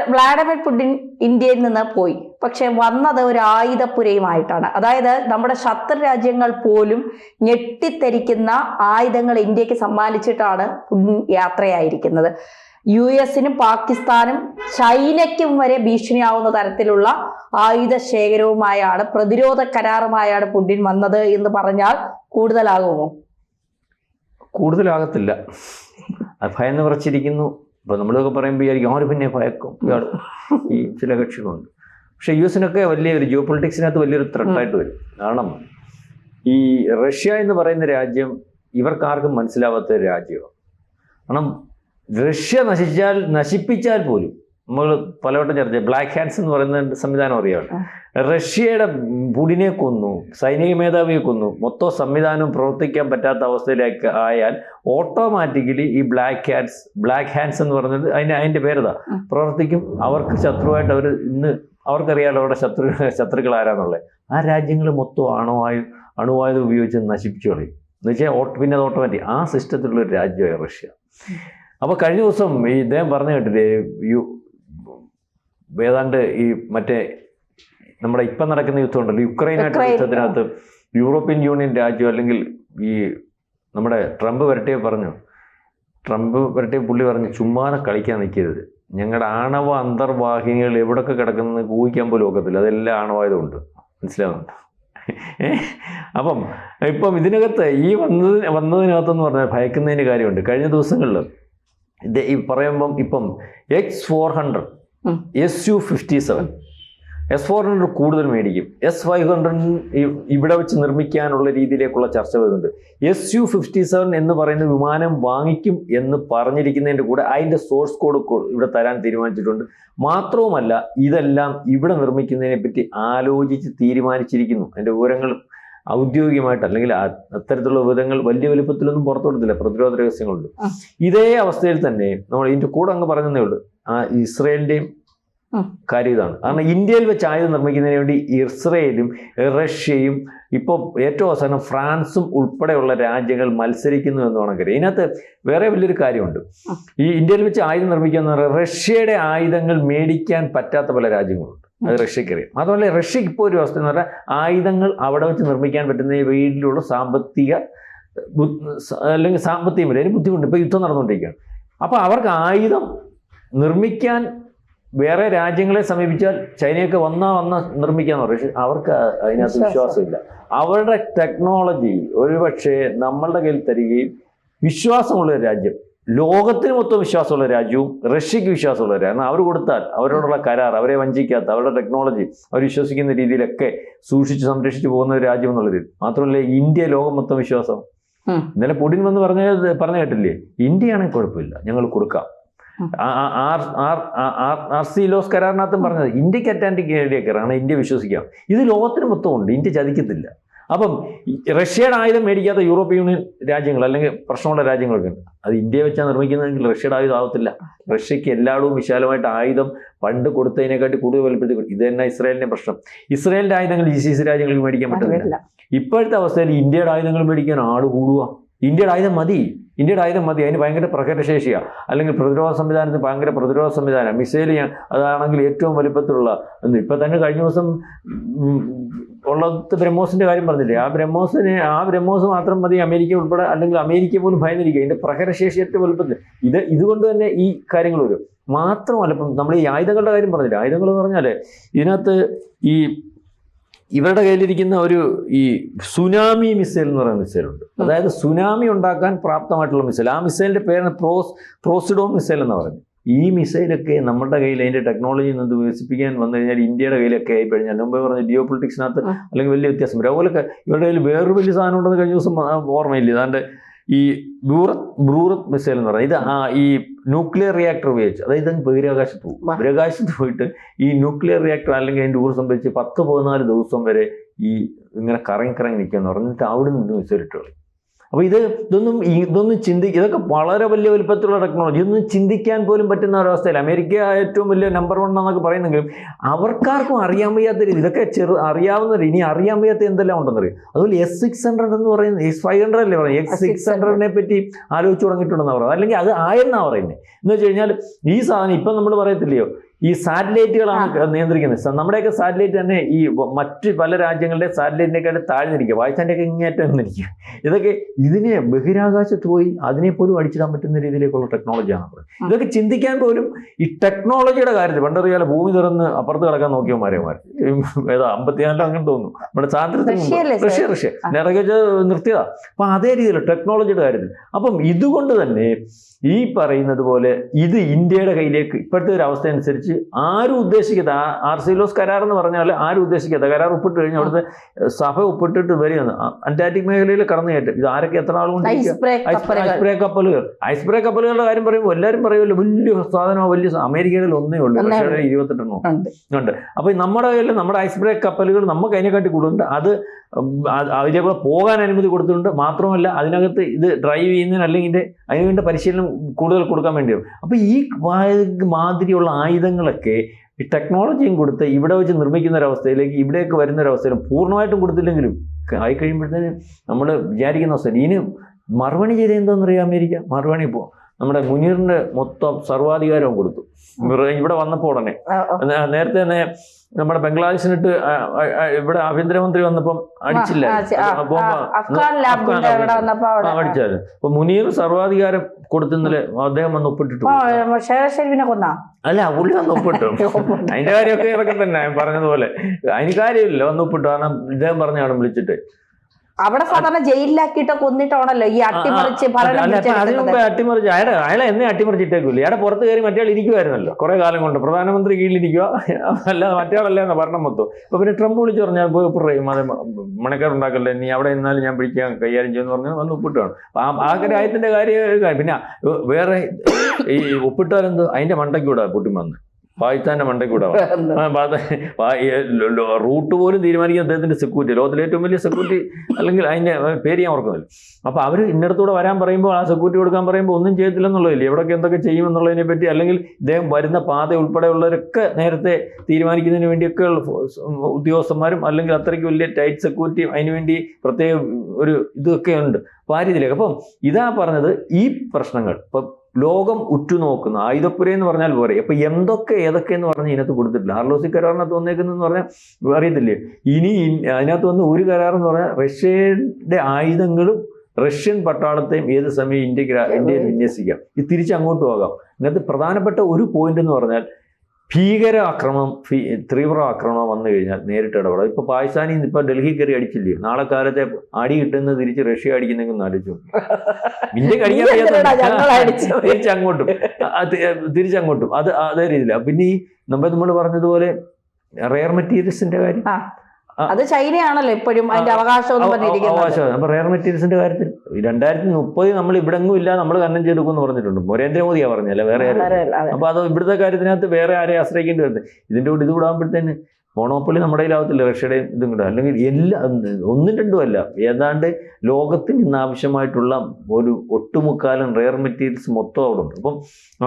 Vladimir Putin ഇന്ത്യയിൽ നിന്ന് പോയി. പക്ഷെ വന്നത് ഒരു ആയുധപ്പുരയുമായിട്ടാണ്. അതായത് നമ്മുടെ ശത്രു രാജ്യങ്ങൾ പോലും ഞെട്ടിത്തെരിക്കുന്ന ആയുധങ്ങൾ ഇന്ത്യയ്ക്ക് സമ്മാനിച്ചിട്ടാണ് പുടിൻ യാത്രയായിരിക്കുന്നത്. യു എസിനും പാകിസ്ഥാനും ചൈനയ്ക്കും വരെ ഭീഷണിയാവുന്ന തരത്തിലുള്ള ആയുധ ശേഖരവുമായാണ് പ്രതിരോധ കരാറുമായാണ് പുടിൻ വന്നത് എന്ന് പറഞ്ഞാൽ കൂടുതലാകുമോ? കൂടുതലാകത്തില്ല. ഭയന്ന് വിറച്ചിരിക്കുന്നു. ഇപ്പൊ നമ്മളൊക്കെ പറയുമ്പോൾ വിചാരിക്കും ആര് പിന്നെ ഭയക്കും? ഇയാൾ ഈ ചില കക്ഷികളുണ്ട്. പക്ഷേ യു എസിനൊക്കെ വലിയൊരു ജിയോ പൊളിറ്റിക്സിനകത്ത് വലിയൊരു ത്രെട്ടായിട്ട് വരും. കാരണം ഈ റഷ്യ എന്ന് പറയുന്ന രാജ്യം ഇവർക്കാർക്കും മനസ്സിലാവാത്ത ഒരു രാജ്യമാണ്. കാരണം റഷ്യ നശിച്ചാൽ നശിപ്പിച്ചാൽ പോലും നമ്മൾ പലവട്ടം ചർച്ച. ബ്ലാക്ക് ഹാൻഡ്സ് എന്ന് പറയുന്ന സംവിധാനം അറിയാമല്ലോ റഷ്യയുടെ പുടിനെ കൊന്നു സൈനിക മേധാവിയെ കൊന്നു. മൊത്തം സംവിധാനം പ്രവർത്തിക്കാൻ പറ്റാത്ത അവസ്ഥയിലേക്ക് ആയാൽ ഓട്ടോമാറ്റിക്കലി ഈ ബ്ലാക്ക് ഹാൻഡ്സ് ബ്ലാക്ക് ഹാൻഡ്സ് എന്ന് പറഞ്ഞത് അതിന് അതിന്റെ പേരതാ. പ്രവർത്തിക്കും. അവർക്ക് ശത്രുവായിട്ട് അവർ ഇന്ന് അവർക്കറിയാലോ അവരുടെ ശത്രു ശത്രുക്കൾ ആരാന്നുള്ളത്. ആ രാജ്യങ്ങൾ മൊത്തം അണുവായു അണുവായുധം ഉപയോഗിച്ച് നശിപ്പിച്ചു കളയും. എന്ന് വെച്ചാൽ ഓട്ട് പിന്നെ അത് ഓട്ടോമാറ്റിക് ആ സിസ്റ്റത്തിലുള്ള ഒരു രാജ്യമായി റഷ്യ. അപ്പോൾ കഴിഞ്ഞ ദിവസം ഈ ഇദ്ദേഹം പറഞ്ഞു കേട്ടില്ലേ യു ഏതാണ്ട് ഈ മറ്റേ നമ്മുടെ ഇപ്പം നടക്കുന്ന യുദ്ധം ഉണ്ടല്ലോ യുക്രൈനായിട്ട് യുക്രൈൻ, യുദ്ധത്തിനകത്ത് യൂറോപ്യൻ യൂണിയൻ രാജ്യം അല്ലെങ്കിൽ ഈ നമ്മുടെ ട്രംപ് വരട്ടെ പറഞ്ഞു. ട്രംപ് വരട്ടെ പുള്ളി പറഞ്ഞു ചുമ്മാതെ കളിക്കാൻ നിൽക്കരുത്. ഞങ്ങളുടെ ആണവ അന്തർവാഹിനികൾ എവിടൊക്കെ കിടക്കുന്നത് ഊഹിക്കാൻ പോലും ഒക്കത്തില്ല. അതെല്ലാം ആണവായതുകൊണ്ട്. മനസ്സിലാവുന്നുണ്ട്? അപ്പം ഇപ്പം ഇതിനകത്ത് ഈ വന്നത് വന്നതിനകത്തെന്ന് പറഞ്ഞാൽ ഭയക്കുന്നതിന് കാര്യമുണ്ട്. കഴിഞ്ഞ ദിവസങ്ങളിൽ ഈ പറയുമ്പം ഇപ്പം X four hundred. S U fifty seven S four hundred കൂടുതൽ മേടിക്കും. എസ് ഫൈവ് ഹൺഡ്രഡ് ഇവിടെ വെച്ച് നിർമ്മിക്കാനുള്ള രീതിയിലേക്കുള്ള ചർച്ച വരുന്നുണ്ട് എസ് യു ഫിഫ്റ്റി സെവൻ എന്ന് പറയുന്ന വിമാനം വാങ്ങിക്കും എന്ന് പറഞ്ഞിരിക്കുന്നതിന്റെ കൂടെ അതിന്റെ സോഴ്സ് കോഡ് ഇവിടെ തരാൻ തീരുമാനിച്ചിട്ടുണ്ട്. മാത്രവുമല്ല ഇതെല്ലാം ഇവിടെ നിർമ്മിക്കുന്നതിനെ പറ്റി ആലോചിച്ച് തീരുമാനിച്ചിരിക്കുന്നു. അതിന്റെ വിവരങ്ങൾ ഔദ്യോഗികമായിട്ട് അല്ലെങ്കിൽ അത്തരത്തിലുള്ള വിവരങ്ങൾ വലിയ വലുപ്പത്തിലൊന്നും പുറത്തു കൊടുത്തില്ല പ്രതിരോധ രഹസ്യങ്ങളുണ്ട്. ഇതേ അവസ്ഥയിൽ തന്നെ നമ്മൾ ഇതിന്റെ കൂടെ അങ്ങ് പറഞ്ഞതേ ഉള്ളൂ. ആ ഇസ്രയേലിന്റെയും. കാര്യം ഇതാണ്. കാരണം ഇന്ത്യയിൽ വെച്ച് ആയുധം നിർമ്മിക്കുന്നതിന് വേണ്ടി ഇസ്രയേലും റഷ്യയും ഇപ്പോൾ ഏറ്റവും അവസാനം ഫ്രാൻസും ഉൾപ്പെടെയുള്ള രാജ്യങ്ങൾ മത്സരിക്കുന്നു എന്ന് വേണം കരുതി ഇതിനകത്ത് വേറെ വലിയൊരു കാര്യമുണ്ട്. ഈ ഇന്ത്യയിൽ വെച്ച് ആയുധം നിർമ്മിക്കുക എന്ന് പറഞ്ഞാൽ റഷ്യയുടെ ആയുധങ്ങൾ മേടിക്കാൻ പറ്റാത്ത പല രാജ്യങ്ങളുണ്ട്. അത് റഷ്യക്കറിയാം അതുപോലെ റഷ്യക്ക് ഇപ്പോൾ ഒരു അവസ്ഥ എന്ന് പറഞ്ഞാൽ ആയുധങ്ങൾ അവിടെ വെച്ച് നിർമ്മിക്കാൻ പറ്റുന്ന വീട്ടിലുള്ള സാമ്പത്തിക അല്ലെങ്കിൽ സാമ്പത്തികം വരെ അതിന് ബുദ്ധിമുട്ട്. ഇപ്പോൾ യുദ്ധം നടന്നുകൊണ്ടിരിക്കുകയാണ്. അപ്പോൾ അവർക്ക് ആയുധം നിർമ്മിക്കാൻ വേറെ രാജ്യങ്ങളെ സമീപിച്ചാൽ ചൈനയൊക്കെ വന്നാ വന്ന നിർമ്മിക്കാന്ന് പറയും. പക്ഷെ അവർക്ക് അതിനകത്ത് വിശ്വാസം. വിശ്വാസമില്ല. അവരുടെ ടെക്നോളജി ഒരുപക്ഷെ നമ്മളുടെ കയ്യിൽ തരികയും വിശ്വാസമുള്ള ഒരു രാജ്യം ലോകത്തിന് മൊത്തം വിശ്വാസമുള്ള രാജ്യവും റഷ്യക്ക് വിശ്വാസമുള്ള രാജ്യം കാരണം അവർ കൊടുത്താൽ അവരോടുള്ള കരാർ അവരെ വഞ്ചിക്കാത്ത അവരുടെ ടെക്നോളജി അവർ വിശ്വസിക്കുന്ന രീതിയിലൊക്കെ സൂക്ഷിച്ച് സംരക്ഷിച്ചു പോകുന്ന ഒരു രാജ്യം എന്നുള്ളത് മാത്രമല്ല ഇന്ത്യ ലോകം മൊത്തം വിശ്വാസം. ഇന്നലെ പുടിൻ വന്ന് പറഞ്ഞ പറഞ്ഞ കേട്ടില്ലേ? ഇന്ത്യയാണെങ്കിൽ കുഴപ്പമില്ല ഞങ്ങൾ കൊടുക്കാം. ആർ- സി ലോസ് കരാറിനകത്തും പറഞ്ഞത് ഇന്ത്യയ്ക്ക് അറ്റാന്റിക് ഏരിയ കയറാണ് ഇന്ത്യ വിശ്വസിക്കാം. ഇത് ലോകത്തിന് മൊത്തമുണ്ട് ഇന്ത്യ ചതിക്കത്തില്ല. അപ്പം ഈ റഷ്യയുടെ ആയുധം മേടിക്കാത്ത യൂറോപ്യൻ യൂണിയൻ രാജ്യങ്ങൾ അല്ലെങ്കിൽ പ്രശ്നമുള്ള രാജ്യങ്ങളൊക്കെ ഉണ്ട്. അത് ഇന്ത്യ വെച്ചാൽ നിർമ്മിക്കുന്നതെങ്കിൽ റഷ്യയുടെ ആയുധം ആവത്തില്ല. റഷ്യക്ക് എല്ലായിടവും വിശാലമായിട്ട് ആയുധം പണ്ട് കൊടുത്തതിനെക്കാട്ടി കൂടുതൽ വലുപ്പത്തിൽ ഇത് തന്നെ ഇസ്രായേലിന്റെ പ്രശ്നം. ഇസ്രായേലിന്റെ ആയുധങ്ങൾ ജി സി സി രാജ്യങ്ങൾക്ക് മേടിക്കാൻ പറ്റുന്നില്ല. ഇപ്പോഴത്തെ അവസ്ഥയിൽ ഇന്ത്യയുടെ ആയുധങ്ങൾ മേടിക്കാൻ ആട് കൂടുക ഇന്ത്യയുടെ ആയുധം മതി. ഇന്ത്യയുടെ ആയുധം മതി. അതിന് ഭയങ്കര പ്രകടശേഷിയാണ് അല്ലെങ്കിൽ പ്രതിരോധ സംവിധാനത്തിന് ഭയങ്കര പ്രതിരോധ സംവിധാനം മിസൈൽ അതാണെങ്കിൽ ഏറ്റവും വലിപ്പത്തിലുള്ള ഇപ്പം തന്നെ കഴിഞ്ഞ ദിവസം ഉള്ളത് ബ്രഹ്മോസിന്റെ കാര്യം പറഞ്ഞില്ലേ? ആ ബ്രഹ്മോസിന് ആ ബ്രഹ്മോസ് മാത്രം മതി അമേരിക്ക ഉൾപ്പെടെ അല്ലെങ്കിൽ അമേരിക്ക പോലും ഭയന്നിരിക്കുക. ഇതിന്റെ പ്രകടശേഷി ഏറ്റവും വലുപ്പത്തിൽ ഇത് ഇതുകൊണ്ട് തന്നെ ഈ കാര്യങ്ങൾ വരും. മാത്രമല്ല ഇപ്പം നമ്മൾ ഈ ആയുധങ്ങളുടെ കാര്യം പറഞ്ഞില്ല? ആയുധങ്ങൾ എന്ന് പറഞ്ഞാൽ ഇതിനകത്ത് ഈ ഇവരുടെ കയ്യിലിരിക്കുന്ന ഒരു ഈ സുനാമി മിസൈൽ എന്ന് പറയുന്ന മിസൈലുണ്ട് അതായത് സുനാമി ഉണ്ടാക്കാൻ പ്രാപ്തമായിട്ടുള്ള മിസൈൽ. ആ മിസൈലിന്റെ പേരാണ് പ്രോസ് പ്രോസിഡോ മിസൈൽ എന്ന് പറയുന്നത്. ഈ മിസൈലൊക്കെ നമ്മുടെ കയ്യിൽ അതിന്റെ ടെക്നോളജി നിന്ന് വികസിപ്പിക്കാൻ വന്നു കഴിഞ്ഞാൽ ഇന്ത്യയുടെ കയ്യിലൊക്കെ ആയി കഴിഞ്ഞാൽ. മുമ്പ് പറഞ്ഞ ജിയോ പൊളിറ്റിക്സിനകത്ത് അല്ലെങ്കിൽ വലിയ വ്യത്യാസം വരും. അതുപോലെ ഇവരുടെ കയ്യിൽ വേറൊരു വലിയ സാധനം ഉണ്ടെന്ന് കഴിഞ്ഞ ദിവസം ഓർമ്മയില്ല. അതാണ്ട് ഈ ബ്രൂറത്ത് ബ്രൂറത്ത് മിസൈൽ എന്ന് പറയുന്നത് ഇത് ആ ഈ ന്യൂക്ലിയർ റിയാക്ടർ ഉപയോഗിച്ച് അതായത് ബഹിരാകാശത്ത് പോകും. ബഹിരാകാശത്ത് പോയിട്ട് ഈ ന്യൂക്ലിയർ റിയാക്ടർ അല്ലെങ്കിൽ അതിന്റെ ഊർജം വെച്ച് പത്ത് പതിനാല് ദിവസം വരെ ഈ ഇങ്ങനെ കറങ്ങി കറങ്ങി നിൽക്കുക എന്ന് പറഞ്ഞിട്ട് അവിടെ നിന്ന് മിസൈൽ ഇട്ട് കളയും അപ്പോൾ ഇത് ഇതൊന്നും ഇതൊന്നും ചിന്തി ഇതൊക്കെ വളരെ വലിയ വലുപ്പത്തിലുള്ള ടെക്നോളജി ഇതൊന്നും ചിന്തിക്കാൻ പോലും പറ്റുന്ന ഒരവസ്ഥയിൽ അമേരിക്ക ഏറ്റവും വലിയ നമ്പർ വൺ എന്നൊക്കെ പറയുന്നെങ്കിലും അവർക്കാർക്കും അറിയാൻ വയ്യാത്ത രീതി ഇതൊക്കെ ചെറു അറിയാവുന്ന രീതി ഇനി അറിയാൻ വയ്യാത്ത എന്തെല്ലാം ഉണ്ടെന്നറിയും അതുപോലെ എസ് സിക്സ് ഹൺഡ്രഡ് എന്ന് പറയുന്നത് എസ് ഫൈവ് ഹൺഡ്രഡ് അല്ലേ പറയുന്നത്? എക്സ് സിക്സ് ഹൺഡ്രഡിനെ പറ്റി ആലോചിച്ച് തുടങ്ങിയിട്ടുണ്ടെന്നാണ് പറയുന്നത്. അല്ലെങ്കിൽ അത് ആയെന്നാണ് പറയുന്നത് എന്ന് വെച്ച് കഴിഞ്ഞാൽ ഈ സാധനം ഇപ്പം നമ്മൾ പറയത്തില്ലയോ? ഈ സാറ്റലൈറ്റുകളാണ് നിയന്ത്രിക്കുന്നത്. നമ്മുടെയൊക്കെ സാറ്റലൈറ്റ് തന്നെ ഈ മറ്റ് പല രാജ്യങ്ങളുടെ സാറ്റലൈറ്റിനെക്കാട്ട് താഴ്ന്നിരിക്കുക വായിച്ചാന്റെയൊക്കെ ഇങ്ങേറ്റം ഇരിക്കുക ഇതൊക്കെ ഇതിനെ ബഹിരാകാശത്ത് പോയി അതിനെ പോലും അടിച്ചിടാൻ പറ്റുന്ന രീതിയിലേക്കുള്ള ടെക്നോളജിയാണ് നമ്മൾ ഇതൊക്കെ ചിന്തിക്കാൻ പോലും ഈ ടെക്നോളജിയുടെ കാര്യത്തിൽ പണ്ടറിയാലോ ഭൂമി തുറന്ന് അപ്പുറത്ത് കിടക്കാൻ നോക്കിയവന്മാരെമാർ ഏതാ അമ്പത്തിനാലിലോ അങ്ങനെ തോന്നുന്നു. നമ്മുടെ സർ? റഷ്യ റഷ്യ. നിറകച്ച് നിർത്തിയതാ. അപ്പം അതേ രീതിയിൽ ടെക്നോളജിയുടെ കാര്യത്തിൽ. അപ്പം ഇതുകൊണ്ട് തന്നെ ഈ പറയുന്നത് പോലെ ഇത് ഇന്ത്യയുടെ കയ്യിലേക്ക് ഇപ്പോഴത്തെ ഒരു അവസ്ഥ അനുസരിച്ച് ആരും ഉദ്ദേശിക്കത്ത ആർ സി ആർസിലോസ് കരാർ എന്ന് പറഞ്ഞാൽ ആരും ഉദ്ദേശിക്കാത്ത കരാർ ഒപ്പിട്ട് കഴിഞ്ഞ് അവിടുത്തെ സഭ ഒപ്പിട്ടിട്ട് വരികയാണ് അന്റാർട്ടിക് മേഖലയിൽ കടന്നു കയറ്റം. ഇത് ആരൊക്കെ എത്ര ആളുകൊണ്ട് ഐസ് കപ്പലുകൾ. ഐസ് ബ്രേക്ക് കപ്പലുകളുടെ കാര്യം പറയുമ്പോൾ എല്ലാവരും പറയുമല്ലോ വലിയ സാധനമോ വലിയ അമേരിക്കയിൽ ഒന്നേ ഉള്ളൂ. റഷ്യയുടെ ഇരുപത്തെട്ടെണ്ണോ. ഉണ്ട്. ഉണ്ട്. അപ്പൊ നമ്മുടെ കയ്യിൽ നമ്മുടെ ഐസ് ബ്രേക്ക് കപ്പലുകൾ നമുക്ക് അതിനെക്കാട്ടി കൂടുതലുണ്ട്. അത് ഉം, കൂടെ പോകാൻ അനുമതി കൊടുത്തിട്ടുണ്ട്. മാത്രമല്ല അതിനകത്ത് ഇത് ഡ്രൈവ് ചെയ്യുന്നതിന് അല്ലെങ്കിൽ അതിന് വേണ്ട പരിശീലനം കൂടുതൽ കൊടുക്കാൻ വേണ്ടിയും അപ്പൊ ഈ മാതിരിയുള്ള മാതിരിയുള്ള ആയുധങ്ങളൊക്കെ ഈ ടെക്നോളജിയും കൊടുത്ത് ഇവിടെ വെച്ച് നിർമ്മിക്കുന്ന ഒരവസ്ഥയിലേക്ക് ഇവിടേക്ക് വരുന്ന ഒരവസ്ഥയിലും പൂർണമായിട്ടും കൊടുത്തില്ലെങ്കിലും ആയി കഴിയുമ്പോഴത്തേന് നമ്മൾ വിചാരിക്കുന്ന അവസ്ഥ. ഇനി മറുപണി ചെയ്ത് എന്താണെന്നറിയാം അമേരിക്ക? മറുപണി ഇപ്പോൾ നമ്മുടെ മുനീറിന്റെ മൊത്തം സർവാധികാരവും കൊടുത്തു. ഇവിടെ വന്നപ്പോൾ ഉടനെ. നേരത്തെ തന്നെ നമ്മുടെ ബംഗ്ലാദേശിനിട്ട് ഇവിടെ ആഭ്യന്തരമന്ത്രി വന്നപ്പം അടിച്ചില്ല വന്നപ്പോ അവിടെ. അപ്പൊ മുനീർ സർവാധികാരം കൊടുത്തിന്നലെ അദ്ദേഹം വന്ന് ഒപ്പിട്ടിട്ടു അല്ല പുള്ളി വന്ന് ഒപ്പിട്ടു. അതിന്റെ കാര്യമൊക്കെ ഇതൊക്കെ തന്നെ പറഞ്ഞതുപോലെ. അതിന് കാര്യമില്ല വന്ന് ഒപ്പിട്ടു. കാരണം ഇദ്ദേഹം പറഞ്ഞാണ് വിളിച്ചിട്ട്. അവിടെ സാധാരണ ജയിലിലാക്കിയിട്ട് കൊന്നിട്ടാണല്ലോ ഈ അട്ടിമറിച്ച് അട്ടിമറിച്ച് അയാളെ അയാളെ എന്നെ അട്ടിമറിച്ചിട്ടേക്കില്ല? അയാളെ പുറത്ത് കയറി മറ്റേ ഇരിക്കുമായിരുന്നല്ലോ കുറെ കാലം കൊണ്ട് പ്രധാനമന്ത്രി കീഴിലിരിക്കുക അല്ലാതെ മറ്റേ ആളല്ല എന്ന ഭരണം മൊത്തം. അപ്പൊ പിന്നെ ട്രംപ് വിളിച്ചു പറഞ്ഞാൽ പറയും അത് മണക്കാറുണ്ടാക്കല്ലേ നീ അവിടെ നിന്നാലും ഞാൻ പിടിക്കാൻ കൈകാര്യം ചെയ്യുമെന്ന് പറഞ്ഞാൽ വന്ന് ഒപ്പിട്ടാണ്. ആ ആ കാര്യത്തിന്റെ കാര്യം പിന്നെ വേറെ ഈ ഒപ്പിട്ടാലെന്ത് അതിന്റെ മണ്ടയ്ക്കൂടെ പൊട്ടി വന്ന് പാകിസ്ഥാന്റെ മണ്ടയ്ക്ക് കൂടെ റൂട്ട് പോലും തീരുമാനിക്കുന്ന അദ്ദേഹത്തിന്റെ സെക്യൂരിറ്റി ലോകത്തിലെ ഏറ്റവും വലിയ സെക്യൂരിറ്റി അല്ലെങ്കിൽ അതിന്റെ പേര് ഞാൻ ഓർക്കുന്നില്ല. അപ്പൊ അവർ ഇന്നടത്തൂടെ വരാൻ പറയുമ്പോൾ ആ സെക്യൂരിറ്റി കൊടുക്കാൻ പറയുമ്പോൾ ഒന്നും ചെയ്യത്തില്ലെന്നുള്ളതില്ല? എവിടെയൊക്കെ എന്തൊക്കെ ചെയ്യുമെന്നുള്ളതിനെ പറ്റി അല്ലെങ്കിൽ ഇദ്ദേഹം വരുന്ന പാത ഉൾപ്പെടെയുള്ളവരൊക്കെ നേരത്തെ തീരുമാനിക്കുന്നതിന് വേണ്ടിയൊക്കെ ഉദ്യോഗസ്ഥന്മാരും അല്ലെങ്കിൽ അത്രയ്ക്ക് വലിയ ടൈറ്റ് സെക്യൂരിറ്റിയും അതിനുവേണ്ടി പ്രത്യേക ഒരു ഇതൊക്കെ ഉണ്ട്. അപ്പോൾ ആ രീതിയിലേക്ക്. അപ്പം ഇതാ പറഞ്ഞത് ഈ പ്രശ്നങ്ങൾ. ഇപ്പം ലോകം ഉറ്റുനോക്കുന്ന. ആയുധപ്പുര എന്ന് പറഞ്ഞാൽ പോരെ. അപ്പൊ എന്തൊക്കെ ഏതൊക്കെ എന്ന് പറഞ്ഞ് ഇതിനകത്ത് കൊടുത്തിട്ടില്ല. ആർലോസി കരാറിനകത്ത് വന്നേക്കുന്നെന്ന് പറഞ്ഞാൽ അറിയത്തില്ലേ? ഇനി അതിനകത്ത് വന്ന ഒരു കരാറെന്ന് പറഞ്ഞാൽ റഷ്യയുടെ ആയുധങ്ങളും റഷ്യൻ പട്ടാളത്തെയും ഏത് സമയം ഇന്ത്യയ്ക്ക് ഇന്ത്യയിൽ വിന്യസിക്കാം. ഇത് തിരിച്ച് അങ്ങോട്ട് പോകാം. ഇതിനകത്ത് പ്രധാനപ്പെട്ട ഒരു പോയിന്റ് എന്ന് പറഞ്ഞാൽ ഭീകര ആക്രമണം തീവ്ര ആക്രമണം വന്നു കഴിഞ്ഞാൽ നേരിട്ട് ഇടപെടാം. ഇപ്പൊ പാകിസ്ഥാനിൽ നിന്ന് ഇപ്പൊ ഡൽഹി കയറി അടിച്ചില്ലേ? നാളെ കാലത്തെ അടി കിട്ടുന്ന തിരിച്ച് റഷ്യ അടിക്കുന്നെങ്കിൽ ആലോചിച്ചു ഇന്ത്യയ്ക്ക് അടിക്കാൻ നീ എന്തിനാടാ ഞങ്ങളെ വയ്യാത്ത അടിച്ചത്? തിരിച്ചങ്ങോട്ടും തിരിച്ചങ്ങോട്ടും അത് അതേ രീതിയിലാണ് പിന്നെ ഈ നമ്മൾ നമ്മൾ പറഞ്ഞതുപോലെ റെയർ മെറ്റീരിയൽസിന്റെ കാര്യം. അത് ചൈനയാണല്ലോ ഇപ്പോഴും അതിന്റെ അവകാശം. അപ്പൊ റെയർ മെറ്റീരിയൽസിന്റെ കാര്യത്തിൽ രണ്ടായിരത്തി മുപ്പത് നമ്മൾ ഇവിടെങ്ങും ഇല്ല നമ്മൾ കന്നം ചെയ്തെടുക്കും എന്ന് പറഞ്ഞിട്ടുണ്ട്. നരേന്ദ്രമോദിയാ പറഞ്ഞല്ലേ വേറെ ആരും. അപ്പൊ അത് ഇവിടുത്തെ കാര്യത്തിനകത്ത് വേറെ ആരെ ആശ്രയിക്കേണ്ടി വരുന്നത് ഇതിന്റെ കൂടെ ഇത് കൂടാകുമ്പോഴത്തേന് മോണോപ്പൊളി നമ്മുടെ കയ്യിലാവത്തില്ല റഷ്യയുടെ ഇതും കൂടെ. അല്ലെങ്കിൽ എല്ലാ ഒന്നും രണ്ടും അല്ല. ഏതാണ്ട് ലോകത്തിന് ഇന്ന് ആവശ്യമായിട്ടുള്ള ഒരു ഒട്ടുമുക്കാലും റെയർ മെറ്റീരിയൽസ് മൊത്തം അവിടെ ഉണ്ട്. അപ്പം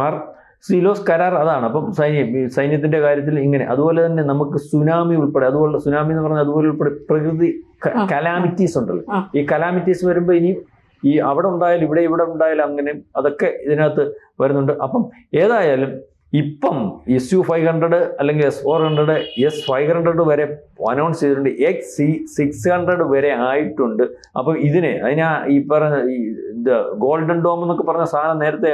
ആർ സിലോസ് കരാർ അതാണ്. അപ്പം സൈന്യം ഈ സൈന്യത്തിന്റെ കാര്യത്തിൽ ഇങ്ങനെ. അതുപോലെ തന്നെ നമുക്ക് സുനാമി ഉൾപ്പെടെ അതുപോലെ സുനാമി എന്ന് പറഞ്ഞാൽ അതുപോലെ ഉൾപ്പെടെ പ്രകൃതി. കലാമിറ്റീസ് ഉണ്ടല്ലോ. ഈ കലാമിറ്റീസ് വരുമ്പോൾ ഇനി ഈ അവിടെ ഉണ്ടായാലും ഇവിടെ ഇവിടെ ഉണ്ടായാലും അങ്ങനെ അതൊക്കെ ഇതിനകത്ത് വരുന്നുണ്ട്. അപ്പം ഏതായാലും ഇപ്പം എസ് യു ഫൈവ് ഹൺഡ്രഡ് അല്ലെങ്കിൽ S four hundred S five hundred വരെ അനൗൺസ് ചെയ്തിട്ടുണ്ട്. എക്സ് സി സിക്സ് ഹൺഡ്രഡ് വരെ ആയിട്ടുണ്ട്. അപ്പം ഇതിനെ അതിനാ ഈ പറഞ്ഞ ഈ ഇത് ഗോൾഡൻ ഡോം എന്നൊക്കെ പറഞ്ഞ സാധനം നേരത്തെ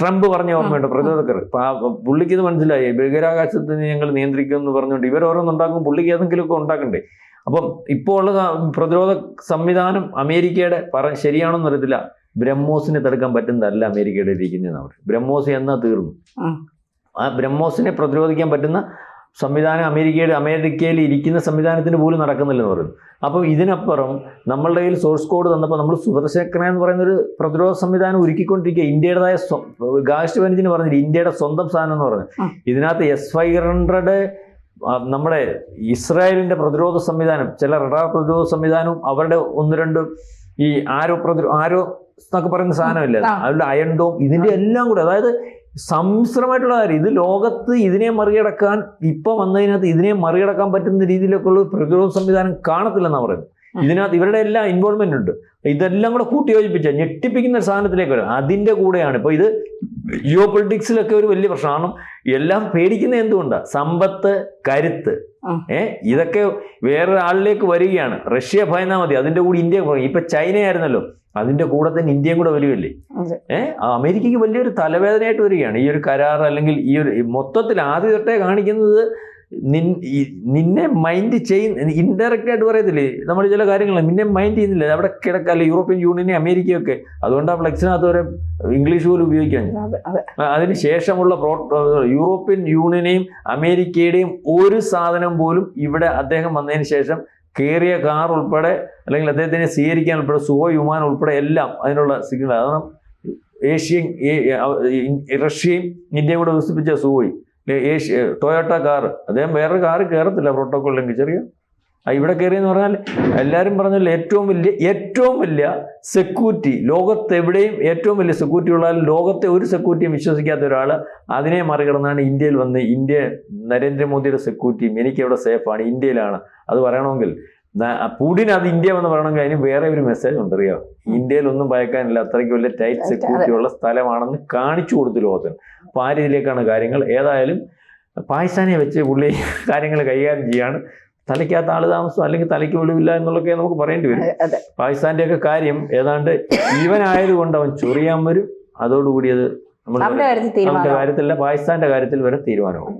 ട്രംപ് പറഞ്ഞ ഓർമ്മയുണ്ട് പ്രചോദകർ അപ്പൊ ആ പുള്ളിക്ക് ഇത് മനസ്സിലായി. ബഹിരാകാശത്തിന് ഞങ്ങൾ നിയന്ത്രിക്കും എന്ന് പറഞ്ഞുകൊണ്ട് ഇവർ ഓരോന്നുണ്ടാക്കും പുള്ളിക്ക് ഏതെങ്കിലുമൊക്കെ ഉണ്ടാക്കണ്ടേ? അപ്പം ഇപ്പോൾ ഉള്ള പ്രതിരോധ സംവിധാനം അമേരിക്കയുടെ പറ ശരിയാണെന്ന് അറിയത്തില്ല. ബ്രഹ്മോസിനെ തടുക്കാൻ പറ്റുന്നതല്ല അമേരിക്കയുടെ ഇരിക്കുന്നതെന്ന് അവർ ബ്രഹ്മോസ് എന്നാ തീർന്നു? ആ ബ്രഹ്മോസിനെ പ്രതിരോധിക്കാൻ പറ്റുന്ന സംവിധാനം അമേരിക്കയുടെ അമേരിക്കയിൽ ഇരിക്കുന്ന സംവിധാനത്തിന് പോലും നടക്കുന്നില്ലെന്ന് പറയുന്നു. അപ്പോൾ ഇതിനപ്പുറം നമ്മളുടെ കയ്യിൽ സോഴ്സ് കോഡ് തന്നപ്പോൾ നമ്മൾ സുദർശക്കന എന്ന് പറയുന്ന ഒരു പ്രതിരോധ സംവിധാനം ഒരുക്കിക്കൊണ്ടിരിക്കുക. ഇന്ത്യയുടേതായ ഗാസ്റ്റ് ബെഞ്ചിന് പറഞ്ഞില്ല? ഇന്ത്യയുടെ സ്വന്തം സാധനം എന്ന് പറഞ്ഞു. ഇതിനകത്ത് എസ് ഫൈവ് ഹൺഡ്രഡ് നമ്മുടെ ഇസ്രായേലിന്റെ പ്രതിരോധ സംവിധാനം ചില റഡാർ പ്രതിരോധ സംവിധാനവും അവരുടെ ഒന്ന് രണ്ട് ഈ ആരോ പ്രതിരോ ആരോ എന്നൊക്കെ പറയുന്ന സാധനമില്ല. അവരുടെ അയൺ ഡോം ഇതിന്റെ എല്ലാം കൂടെ അതായത് സംശ്രമായിട്ടുള്ള കാര്യം. ഇത് ലോകത്ത് ഇതിനെ മറികടക്കാൻ ഇപ്പൊ വന്നതിനകത്ത് ഇതിനെ മറികടക്കാൻ പറ്റുന്ന രീതിയിലൊക്കെയുള്ള ഉള്ള പ്രതിരോധ സംവിധാനം കാണത്തില്ലെന്നാണ് പറയുന്നത്. ഇതിനകത്ത് ഇവരുടെ എല്ലാം ഇൻവോൾവ്മെന്റ് ഉണ്ട്. ഇതെല്ലാം കൂടെ കൂട്ടിയോജിപ്പിച്ച ഞെട്ടിപ്പിക്കുന്ന ഒരു സാധനത്തിലേക്ക് വരും. അതിന്റെ കൂടെയാണ്. ഇപ്പൊ ഇത് ജിയോ പൊളിറ്റിക്സിലൊക്കെ ഒരു വലിയ പ്രശ്നമാണ് എല്ലാം പേടിക്കുന്ന എന്തുകൊണ്ടാണ് സമ്പത്ത് കരുത്ത്. ഉം. ഏ ഇതൊക്കെ വേറൊരാളിലേക്ക് വരികയാണ്. റഷ്യ ഭയന്നാൽ മതി. അതിന്റെ കൂടെ ഇന്ത്യ ഇപ്പൊ ചൈന ആയിരുന്നല്ലോ അതിന്റെ കൂടെ തന്നെ ഇന്ത്യയും കൂടെ വരുമല്ലേ. ഏഹ് അമേരിക്കയ്ക്ക് വലിയൊരു തലവേദനയായിട്ട് വരികയാണ്. ഈ ഒരു കരാർ അല്ലെങ്കിൽ ഈ ഒരു മൊത്തത്തിൽ ആദ്യ തൊട്ടേ കാണിക്കുന്നത് നിൻ നിന്നെ മൈൻഡ് ചെയ്യുന്ന ഇൻഡയറക്റ്റ് ആയിട്ട് പറയത്തില്ലേ? നമ്മൾ ചില കാര്യങ്ങൾ നിന്നെ മൈൻഡ് ചെയ്യുന്നില്ല? അവിടെ കിടക്കല്ല യൂറോപ്യൻ യൂണിയനെ അമേരിക്കയൊക്കെ. അതുകൊണ്ട് ആ ഫ്ലെക്സിനകത്ത് വരെ ഇംഗ്ലീഷ് പോലും ഉപയോഗിക്കാൻ. അതെ അതെ അതിന് ശേഷമുള്ള പ്രോ യൂറോപ്യൻ യൂണിയനെയും അമേരിക്കയുടെയും ഒരു സാധനം പോലും ഇവിടെ അദ്ദേഹം വന്നതിന് ശേഷം കയറിയ കാർ ഉൾപ്പെടെ അല്ലെങ്കിൽ അദ്ദേഹത്തിനെ സ്വീകരിക്കാൻ ഉൾപ്പെടെ സുഖ വിമാനം ഉൾപ്പെടെ എല്ലാം അതിനുള്ള സിഗ്നൽ അതാണ് ഏഷ്യയും റഷ്യയും ഇന്ത്യയും കൂടെ വികസിപ്പിച്ച സുഖോയി ഏഷ്യ ടൊയോട്ട കാർ. അദ്ദേഹം വേറൊരു കാറ് കയറത്തില്ല പ്രോട്ടോകോൾ ആ ഇവിടെ കയറിയെന്ന് പറഞ്ഞാൽ എല്ലാവരും പറഞ്ഞല്ലോ ഏറ്റവും വലിയ ഏറ്റവും വലിയ സെക്യൂരിറ്റി ലോകത്തെവിടെയും ഏറ്റവും വലിയ സെക്യൂരിറ്റി ഉള്ള ലോകത്തെ ഒരു സെക്യൂരിറ്റിയും വിശ്വസിക്കാത്ത ഒരാൾ അതിനെ മറികടന്നാണ് ഇന്ത്യയിൽ വന്ന് ഇന്ത്യ നരേന്ദ്രമോദിയുടെ സെക്യൂരിറ്റിയും എനിക്ക് ഇവിടെ സേഫാണ് ഇന്ത്യയിലാണ്. അത് പറയണമെങ്കിൽ ന- പുടിൻ അത് ഇന്ത്യ എന്ന് പറയണമെങ്കിൽ അതിന് വേറെ ഒരു മെസ്സേജ് ഉണ്ട് അറിയോ? ഇന്ത്യയിൽ ഒന്നും ഭയക്കാനില്ല അത്രയ്ക്ക് വലിയ ടൈറ്റ്. സെക്യൂരിറ്റി ഉള്ള സ്ഥലമാണെന്ന് കാണിച്ചു കൊടുത്തു ലോകത്തിന്. അപ്പൊ ആ രീതിയിലേക്കാണ് കാര്യങ്ങൾ. ഏതായാലും പാകിസ്ഥാനെ വെച്ച് പുള്ളി കാര്യങ്ങൾ കൈകാര്യം ചെയ്യാണ്. തലയ്ക്കകത്ത് ആൾ താമസം അല്ലെങ്കിൽ തലയ്ക്ക് ഒളിവില്ല എന്നുള്ളൊക്കെ നമുക്ക് പറയേണ്ടി വരും. പാകിസ്ഥാന്റെ ഒക്കെ കാര്യം ഏതാണ്ട് ഇവനായതുകൊണ്ട് അവൻ ചൊറിയാൻ വരും. അതോടുകൂടി അത് നമ്മുടെ കാര്യത്തിൽ കാര്യത്തിലല്ല പാകിസ്ഥാന്റെ കാര്യത്തിൽ വരെ തീരുമാനമാകും